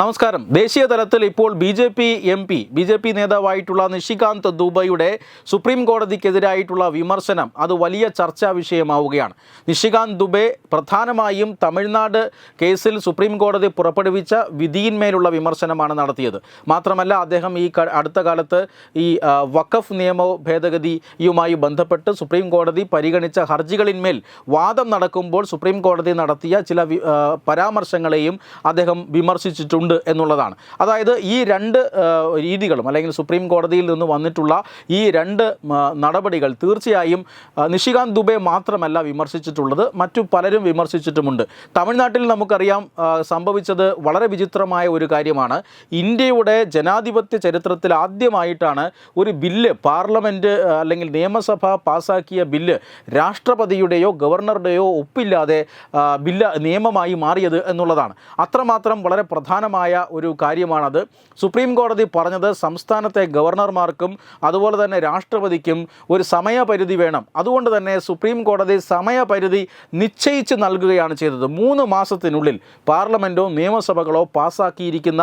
നമസ്കാരം. ദേശീയ തലത്തിൽ ഇപ്പോൾ B J P M P B J P നേതാവായിട്ടുള്ള Nishikant ദുബൈയുടെ സുപ്രീം കോടതിക്കെതിരായിട്ടുള്ള വിമർശനം അത് വലിയ ചർച്ചാ വിഷയമാവുകയാണ്. നിഷികാന്ത് ദുബെ പ്രധാനമായും തമിഴ്നാട് കേസിൽ സുപ്രീം കോടതി പുറപ്പെടുവിച്ച വിധിയിന്മേലുള്ള വിമർശനമാണ് നടത്തിയത്. മാത്രമല്ല അദ്ദേഹം ഈ അടുത്ത കാലത്ത് ഈ വഖഫ് നിയമ ഭേദഗതിയുമായി ബന്ധപ്പെട്ട് സുപ്രീം കോടതി പരിഗണിച്ച ഹർജികളിന്മേൽ വാദം നടക്കുമ്പോൾ സുപ്രീം കോടതി നടത്തിയ ചില പരാമർശങ്ങളെയും അദ്ദേഹം വിമർശിച്ചിട്ടുണ്ട്. എന്നുള്ളതാണ്. അതായത് ഈ രണ്ട് രീതികളും അല്ലെങ്കിൽ സുപ്രീം കോടതിയിൽ നിന്ന് വന്നിട്ടുള്ള ഈ രണ്ട് നടപടികൾ തീർച്ചയായും നിഷികാന്ത് ദുബെ മാത്രമല്ല വിമർശിച്ചിട്ടുള്ളത്. മറ്റു പലരും വിമർശിച്ചിട്ടുമുണ്ട്. തമിഴ്നാട്ടിൽ നമുക്കറിയാം സംഭവിച്ചത് വളരെ വിചിത്രമായ ഒരു കാര്യമാണ്. ഇന്ത്യയുടെ ജനാധിപത്യ ചരിത്രത്തിൽ ആദ്യമായിട്ടാണ് ഒരു ബില്ല് പാർലമെന്റ് അല്ലെങ്കിൽ നിയമസഭ പാസാക്കിയ ബില്ല് രാഷ്ട്രപതിയുടെയോ ഗവർണറുടെയോ ഒപ്പില്ലാതെ ബില്ല് നിയമമായി മാറിയത് എന്നുള്ളതാണ്. അത്രമാത്രം വളരെ പ്രധാനമായ ഒരു കാര്യമാണത്. സുപ്രീം കോടതി പറഞ്ഞത് സംസ്ഥാനത്തെ ഗവർണർമാർക്കും അതുപോലെ തന്നെ രാഷ്ട്രപതിക്കും ഒരു സമയപരിധി വേണം. അതുകൊണ്ട് തന്നെ സുപ്രീം കോടതി സമയപരിധി നിശ്ചയിച്ച് നൽകുകയാണ് ചെയ്തത്. മൂന്ന് മാസത്തിനുള്ളിൽ പാർലമെന്റോ നിയമസഭകളോ പാസ്സാക്കിയിരിക്കുന്ന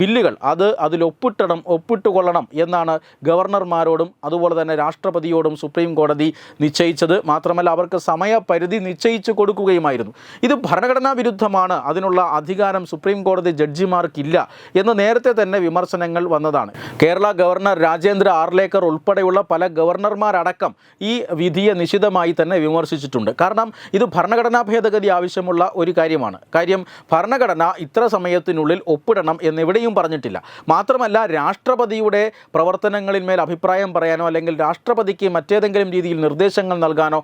ബില്ലുകൾ അത് അതിൽ ഒപ്പിട്ടണം ഒപ്പിട്ടുകൊള്ളണം എന്നാണ് ഗവർണർമാരോടും അതുപോലെ തന്നെ രാഷ്ട്രപതിയോടും സുപ്രീം കോടതി നിശ്ചയിച്ചത്. മാത്രമല്ല അവർക്ക് സമയപരിധി നിശ്ചയിച്ചു കൊടുക്കുകയുമായിരുന്നു. ഇത് ഭരണഘടനാ വിരുദ്ധമാണ്. അതിനുള്ള അധികാരം സുപ്രീം കോടതി ജഡ്ജിമാർക്കില്ല എന്ന് നേരത്തെ തന്നെ വിമർശനങ്ങൾ വന്നതാണ്. കേരള ഗവർണർ രാജേന്ദ്ര ആർലേക്കർ ഉൾപ്പെടെയുള്ള പല ഗവർണർമാരടക്കം ഈ വിധിയെ നിശിതമായി തന്നെ വിമർശിച്ചിട്ടുണ്ട്. കാരണം ഇത് ഭരണഘടനാ ഭേദഗതി ആവശ്യമുള്ള ഒരു കാര്യമാണ്. കാര്യം ഭരണഘടന ഇത്ര സമയത്തിനുള്ളിൽ ഒപ്പിടണം എന്നെവിടെയും പറഞ്ഞിട്ടില്ല. മാത്രമല്ല രാഷ്ട്രപതിയുടെ പ്രവർത്തനങ്ങളിന്മേൽ അഭിപ്രായം പറയാനോ അല്ലെങ്കിൽ രാഷ്ട്രപതിക്ക് മറ്റേതെങ്കിലും രീതിയിൽ നിർദ്ദേശങ്ങൾ നൽകാനോ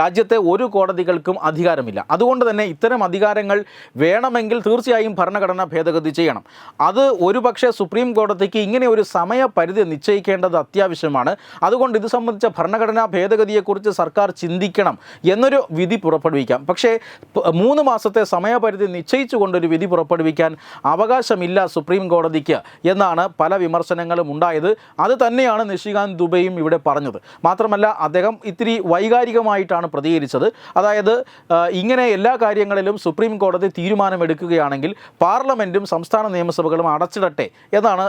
രാജ്യത്തെ ഒരു കോടതികൾക്കും അധികാരമില്ല. അതുകൊണ്ട് തന്നെ ഇത്തരം അധികാരങ്ങൾ വേണമെങ്കിൽ തീർച്ചയായും ഭരണഘടന ഭേദഗതി ചെയ്യണം. അത് ഒരു പക്ഷേ സുപ്രീം കോടതിക്ക് ഇങ്ങനെ ഒരു സമയപരിധി നിശ്ചയിക്കേണ്ടത് അത്യാവശ്യമാണ്. അതുകൊണ്ട് ഇത് സംബന്ധിച്ച ഭരണഘടനാ ഭേദഗതിയെക്കുറിച്ച് സർക്കാർ ചിന്തിക്കണം എന്നൊരു വിധി പുറപ്പെടുവിക്കാം. പക്ഷേ മൂന്ന് മാസത്തെ സമയപരിധി നിശ്ചയിച്ചുകൊണ്ടൊരു വിധി പുറപ്പെടുവിക്കാൻ അവകാശമില്ല സുപ്രീം കോടതിക്ക് എന്നാണ് പല വിമർശനങ്ങളും ഉണ്ടായത്. അത് തന്നെയാണ് നിഷികാന്ത് ദുബൈയും ഇവിടെ പറഞ്ഞത്. മാത്രമല്ല അദ്ദേഹം ഇത്തിരി വൈകാരികമായിട്ടാണ് പ്രതികരിച്ചത്. അതായത് ഇങ്ങനെ എല്ലാ കാര്യങ്ങളിലും സുപ്രീം കോടതി തീരുമാനമെടുക്കുകയാണെങ്കിൽ പാർലമെന്റും സംസ്ഥാന നിയമസഭകളും അടച്ചിടട്ടെ എന്നാണ്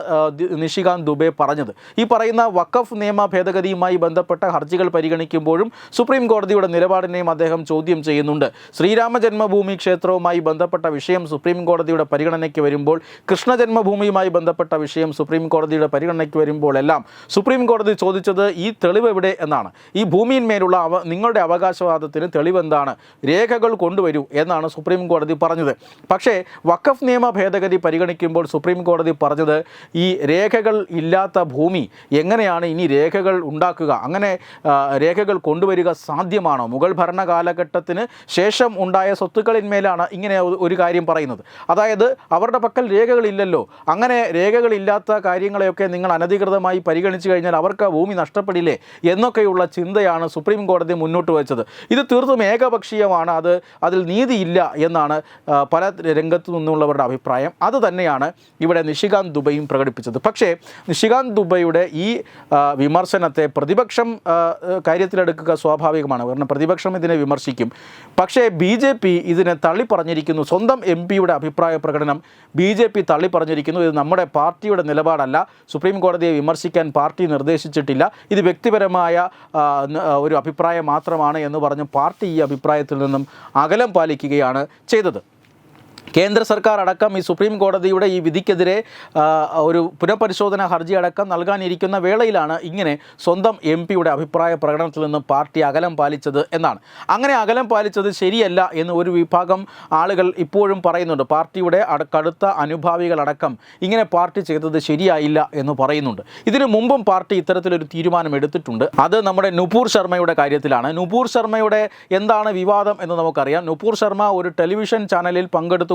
നിഷികാന്ത് ദുബെ പറഞ്ഞത്. ഈ പറയുന്ന വഖഫ് നിയമ ഭേദഗതിയുമായി ബന്ധപ്പെട്ട ഹർജികൾ പരിഗണിക്കുമ്പോഴും സുപ്രീം കോടതിയുടെ നിലപാടിനെയും അദ്ദേഹം ചോദ്യം ചെയ്യുന്നുണ്ട്. ശ്രീരാമ ജന്മഭൂമി ക്ഷേത്രവുമായി ബന്ധപ്പെട്ട വിഷയം സുപ്രീം കോടതിയുടെ പരിഗണനയ്ക്ക് വരുമ്പോൾ കൃഷ്ണ ജന്മഭൂമിയുമായി ബന്ധപ്പെട്ട വിഷയം സുപ്രീം കോടതിയുടെ പരിഗണനയ്ക്ക് വരുമ്പോൾ എല്ലാം സുപ്രീം കോടതി ചോദിച്ചത് ഈ തെളിവ് എവിടെ എന്നാണ്. ഈ ഭൂമിയിന്മേലുള്ള അവ നിങ്ങളുടെ അവകാശവാദത്തിന് തെളിവെന്താണ്? രേഖകൾ കൊണ്ടുവരൂ എന്നാണ് സുപ്രീം കോടതി പറഞ്ഞത്. പക്ഷേ വഖഫ് നിയമ ഭേദഗതി പരിഗണിക്കുമ്പോൾ സുപ്രീം കോടതി പറഞ്ഞത് ഈ രേഖകൾ ഇല്ലാത്ത ഭൂമി എങ്ങനെയാണ് ഇനി രേഖകൾ ഉണ്ടാക്കുക? അങ്ങനെ രേഖകൾ കൊണ്ടുവരിക സാധ്യമാണോ? മുഗൾ ഭരണകാലഘട്ടത്തിന് ശേഷം ഉണ്ടായ സ്വത്തുക്കളിന്മേലാണ് ഇങ്ങനെ ഒരു- കാര്യം പറയുന്നത്. അതായത് അവരുടെ പക്കൽ രേഖകളില്ലല്ലോ. അങ്ങനെ രേഖകളില്ലാത്ത കാര്യങ്ങളെയൊക്കെ നിങ്ങൾ അനധികൃതമായി പരിഗണിച്ചു കഴിഞ്ഞാൽ അവർക്ക് ഭൂമി നഷ്ടപ്പെടില്ലേ എന്നൊക്കെയുള്ള ചിന്തയാണ് സുപ്രീം കോടതി മുന്നോട്ട് വെച്ചത്. ഇത് തീർത്തും ഏകപക്ഷീയമാണ്. അത് അതിൽ നീതിയില്ല എന്നാണ് പല രംഗത്തു നിന്നുള്ളവരുടെ അഭിപ്രായം. അത് തന്നെയാണ് ഇവിടെ നിഷികാന്ത് ദുബൈയും പ്രകടിപ്പിച്ചത്. പക്ഷേ നിഷികാന്ത് ദുബൈയുടെ ഈ വിമർശനത്തെ പ്രതിപക്ഷം കാര്യത്തിലെടുക്കുക സ്വാഭാവികമാണ്. കാരണം പ്രതിപക്ഷം ഇതിനെ വിമർശിക്കും. പക്ഷേ ബി ജെ പി ഇതിനെ തള്ളിപ്പറഞ്ഞിരിക്കുന്നു. സ്വന്തം എം പിയുടെ അഭിപ്രായ പ്രകടനം ബി ജെ പി തള്ളിപ്പറഞ്ഞിരിക്കുന്നു. ഇത് നമ്മുടെ പാർട്ടിയുടെ നിലപാടല്ല. സുപ്രീം കോടതിയെ വിമർശിക്കാൻ പാർട്ടി നിർദ്ദേശിച്ചിട്ടില്ല. ഇത് വ്യക്തിപരമായ ഒരു അഭിപ്രായം മാത്രമാണ് എന്ന് പറഞ്ഞ് പാർട്ടി ഈ അഭിപ്രായത്തിൽ നിന്നും അകലം പാലിക്കുകയാണ് ചെയ്തത്. കേന്ദ്ര സർക്കാർ അടക്കം ഈ സുപ്രീം കോടതിയുടെ ഈ വിധിക്കെതിരെ ഒരു പുനഃപരിശോധന ഹർജി അടക്കം നൽകാനിരിക്കുന്ന വേളയിലാണ് ഇങ്ങനെ സ്വന്തം എം പിയുടെ അഭിപ്രായ പ്രകടനത്തിൽ നിന്ന് പാർട്ടി അകലം പാലിച്ചത് എന്നാണ്. അങ്ങനെ അകലം പാലിച്ചത് ശരിയല്ല എന്ന് ഒരു വിഭാഗം ആളുകൾ ഇപ്പോഴും പറയുന്നുണ്ട്. പാർട്ടിയുടെ കടുത്ത അനുഭാവികളടക്കം ഇങ്ങനെ പാർട്ടി ചെയ്തത് ശരിയായില്ല എന്ന് പറയുന്നുണ്ട്. ഇതിനു മുമ്പും പാർട്ടി ഇത്തരത്തിലൊരു തീരുമാനം എടുത്തിട്ടുണ്ട് അത് നമ്മുടെ നുപൂർ ശർമ്മയുടെ കാര്യത്തിലാണ്. നുപൂർ ശർമ്മയുടെ എന്താണ് വിവാദം എന്ന് നമുക്കറിയാം. നുപൂർ ശർമ്മ ഒരു ടെലിവിഷൻ ചാനലിൽ പങ്കെടുത്തുകൊണ്ടിരിക്കുമ്പോൾ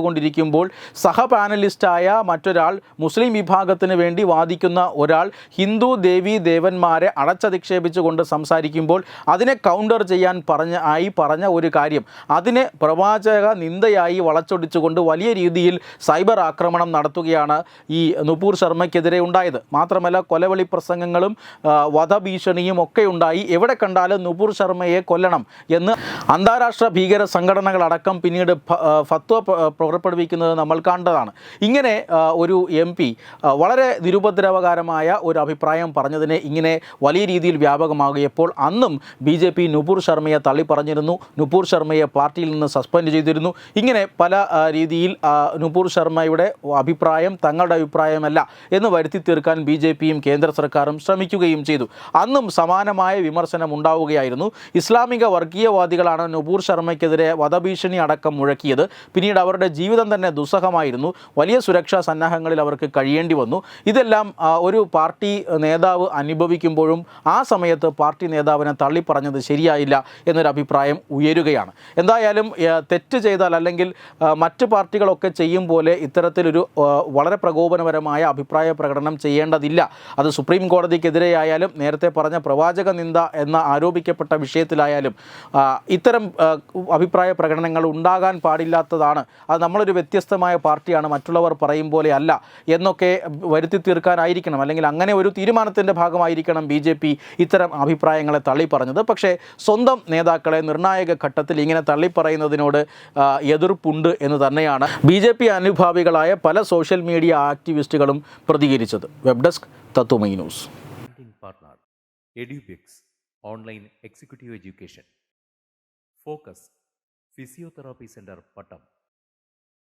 സഹ പാനലിസ്റ്റായ മറ്റൊരാൾ മുസ്ലിം വിഭാഗത്തിന് വേണ്ടി വാദിക്കുന്ന ഒരാൾ ഹിന്ദു ദേവി ദേവന്മാരെ അടച്ചധിക്ഷേപിച്ചുകൊണ്ട് സംസാരിക്കുമ്പോൾ അതിനെ കൗണ്ടർ ചെയ്യാൻ പറഞ്ഞ ആയി പറഞ്ഞ ഒരു കാര്യം. അതിനെ പ്രവാചക നിന്ദയായി വളച്ചൊടിച്ചുകൊണ്ട് വലിയ രീതിയിൽ സൈബർ ആക്രമണം നടത്തുകയാണ് ഈ നുപൂർ ശർമ്മയ്ക്കെതിരെ ഉണ്ടായത്. മാത്രമല്ല കൊലവിളി പ്രസംഗങ്ങളും വധഭീഷണിയും ഒക്കെ ഉണ്ടായി. എവിടെ കണ്ടാലും നുപൂർ ശർമ്മയെ കൊല്ലണം എന്ന് അന്താരാഷ്ട്ര ഭീകര സംഘടനകളടക്കം പിന്നീട് ഫത്വ പുറപ്പെടുവിക്കുന്നത് നമ്മൾ കണ്ടതാണ്. ഇങ്ങനെ ഒരു എം പി വളരെ നിരുപദ്രവകരമായ ഒരു അഭിപ്രായം പറഞ്ഞതിനെ ഇങ്ങനെ വലിയ രീതിയിൽ വ്യാപകമാകിയപ്പോൾ അന്നും ബി ജെ പി നുപൂർ ശർമ്മയെ തള്ളി പറഞ്ഞിരുന്നു നുപൂർ ശർമ്മയെ പാർട്ടിയിൽ നിന്ന് സസ്പെൻഡ് ചെയ്തിരുന്നു. ഇങ്ങനെ പല രീതിയിൽ നുപൂർ ശർമ്മയുടെ അഭിപ്രായം തങ്ങളുടെ അഭിപ്രായമല്ല എന്ന് വരുത്തി തീർക്കാൻ ബി ജെ പിയും കേന്ദ്ര സർക്കാരും ശ്രമിക്കുകയും ചെയ്തു. അന്നും സമാനമായ വിമർശനം ഉണ്ടാവുകയായിരുന്നു. ഇസ്ലാമിക വർഗീയവാദികളാണ് നുപൂർ ശർമ്മയ്ക്കെതിരെ വധഭീഷണി അടക്കം മുഴക്കിയത്. പിന്നീട് അവരുടെ ജീവിതം തന്നെ ദുസ്സഹമായിരുന്നു. വലിയ സുരക്ഷാ സന്നാഹങ്ങളിൽ അവർക്ക് കഴിയേണ്ടി വന്നു. ഇതെല്ലാം ഒരു പാർട്ടി നേതാവ് അനുഭവിക്കുമ്പോഴും ആ സമയത്ത് പാർട്ടി നേതാവിനെ തള്ളിപ്പറഞ്ഞത് ശരിയായില്ല എന്നൊരു അഭിപ്രായം ഉയരുകയാണ്. എന്തായാലും തെറ്റ് ചെയ്താൽ അല്ലെങ്കിൽ മറ്റ് പാർട്ടികളൊക്കെ ചെയ്യും പോലെ ഇത്തരത്തിലൊരു വളരെ പ്രകോപനപരമായ അഭിപ്രായ പ്രകടനം ചെയ്യേണ്ടതില്ല. അത് സുപ്രീം കോടതിക്കെതിരെയായാലും നേരത്തെ പറഞ്ഞ പ്രവാചക നിന്ദ എന്ന ആരോപിക്കപ്പെട്ട വിഷയത്തിലായാലും ഇത്തരം അഭിപ്രായ പ്രകടനങ്ങൾ ഉണ്ടാകാൻ പാടില്ലാത്തതാണ്. അത് നമ്മളൊരു വ്യത്യസ്തമായ പാർട്ടിയാണ് മറ്റുള്ളവർ പറയും പോലെ അല്ല എന്നൊക്കെ വരുത്തി തീർക്കാനായിരിക്കണം. അല്ലെങ്കിൽ അങ്ങനെ ഒരു തീരുമാനത്തിന്റെ ഭാഗമായിരിക്കണം ബി ജെ പി ഇത്തരം അഭിപ്രായങ്ങളെ തള്ളി പറഞ്ഞത് പക്ഷേ സ്വന്തം നേതാക്കളെ നിർണായക ഘട്ടത്തിൽ ഇങ്ങനെ തള്ളിപ്പറയുന്നതിനോട് പറയുന്നതിനോട് എതിർപ്പുണ്ട് എന്ന് തന്നെയാണ് ബി ജെ പി അനുഭാവികളായ പല സോഷ്യൽ മീഡിയ ആക്ടിവിസ്റ്റുകളും പ്രതികരിച്ചത്. Web desk Tatwamayi news. Online executive education focus physiotherapy centre Pattom